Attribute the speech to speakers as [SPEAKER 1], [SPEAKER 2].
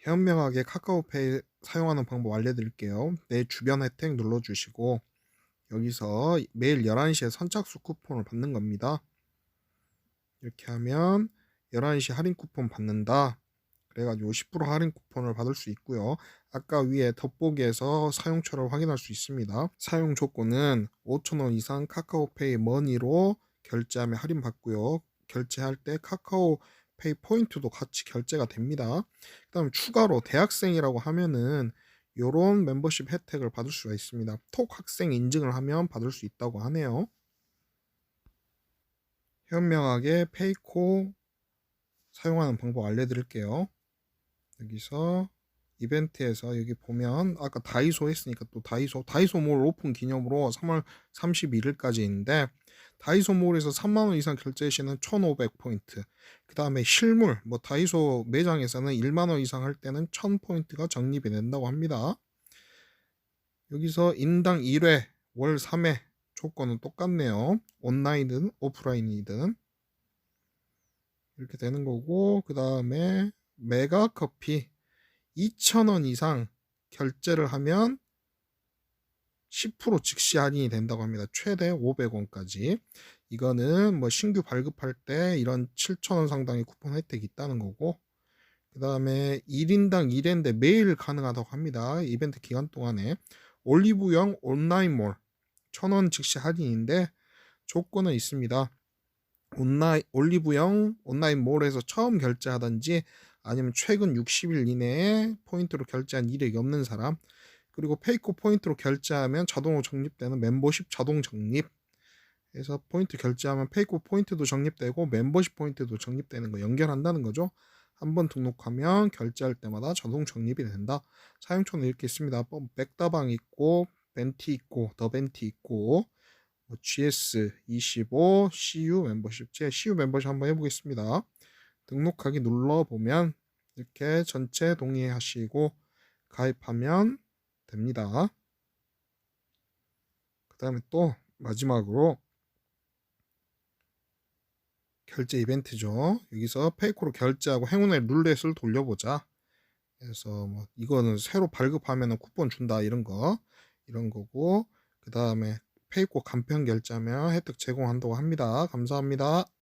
[SPEAKER 1] 현명하게 카카오페이 사용하는 방법 알려드릴게요. 내 주변 혜택 눌러주시고 여기서 매일 11시에 선착순 쿠폰을 받는 겁니다. 이렇게 하면 11시 할인 쿠폰 받는다. 그래가지고 10% 할인 쿠폰을 받을 수 있고요. 아까 위에 덧보기에서 사용처를 확인할 수 있습니다. 사용 조건은 5,000원 이상 카카오페이 머니로 결제하면 할인 받고요. 결제할 때 카카오 페이 포인트도 같이 결제가 됩니다. 그 다음에 추가로 대학생이라고 하면은 요런 멤버십 혜택을 받을 수가 있습니다. 톡 학생 인증을 하면 받을 수 있다고 하네요. 현명하게 페이코 사용하는 방법 알려드릴게요. 여기서 이벤트에서 여기 보면 아까 다이소 했으니까 또 다이소 다이소몰 오픈 기념으로 3월 31일까지 있는데 다이소몰에서 3만원 이상 결제 시는 1500포인트 그 다음에 실물 뭐 다이소 매장에서는 1만원 이상 할 때는 1000포인트가 적립이 된다고 합니다. 여기서 인당 1회 월 3회 조건은 똑같네요. 온라인이든 오프라인이든. 이렇게 되는 거고 그 다음에 메가 커피 2,000원 이상 결제를 하면 10% 즉시 할인이 된다고 합니다. 최대 500원까지. 이거는 뭐 신규 발급할 때 이런 7,000원 상당의 쿠폰 혜택이 있다는 거고 그 다음에 1인당 1회인데 매일 가능하다고 합니다. 이벤트 기간 동안에 올리브영 온라인몰 1,000원 즉시 할인인데 조건은 있습니다. 온라인 올리브영 온라인몰에서 처음 결제하든지 아니면 최근 60일 이내에 포인트로 결제한 이력이 없는 사람 그리고 페이코 포인트로 결제하면 자동으로 적립되는 멤버십 자동 적립 그래서 포인트 결제하면 페이코 포인트도 적립되고 멤버십 포인트도 적립되는 거 연결한다는 거죠. 한번 등록하면 결제할 때마다 자동 적립이 된다. 사용처는 이렇게 있습니다. 뭐 백다방 있고 벤티 있고 더 벤티 있고 뭐 GS25 CU 멤버십 제 CU 멤버십 한번 해보겠습니다 등록하기 눌러보면 이렇게 전체 동의하시고 가입하면 됩니다. 그 다음에 또 마지막으로 결제 이벤트죠. 여기서 페이코로 결제하고 행운의 룰렛을 돌려보자. 그래서 뭐 이거는 새로 발급하면 쿠폰 준다 이런 거 이런 거고 그 다음에 페이코 간편 결제하면 혜택 제공한다고 합니다. 감사합니다.